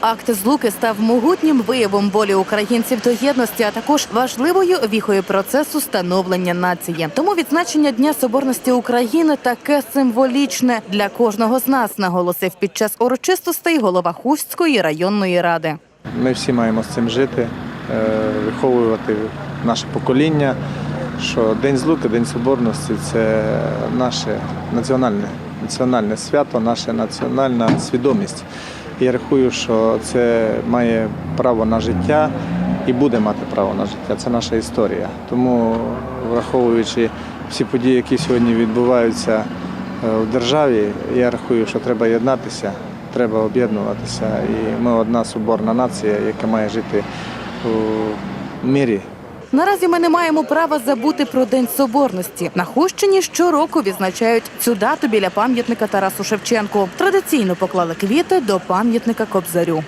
Акт злуки став могутнім виявом волі українців до єдності, а також важливою віхою процесу становлення нації. Тому відзначення Дня Соборності України таке символічне для кожного з нас, наголосив під час урочистостей голова Хустської районної ради. Ми всі маємо з цим жити, е, виховувати наше покоління, що День злуки, День Соборності це наше національне, національне свято, наша національна свідомість. Я рахую, що це має право на життя і буде мати право на життя. Це наша історія. Тому, враховуючи всі події, які сьогодні відбуваються е, в державі, я рахую, що треба єднатися, треба об'єднуватися. І ми одна соборна нація, яка має жити у мирі. Наразі ми не маємо права забути про День Соборності. На Хущині щороку відзначають цю дату біля пам'ятника Тарасу Шевченку. Традиційно поклали квіти до пам'ятника Кобзарю.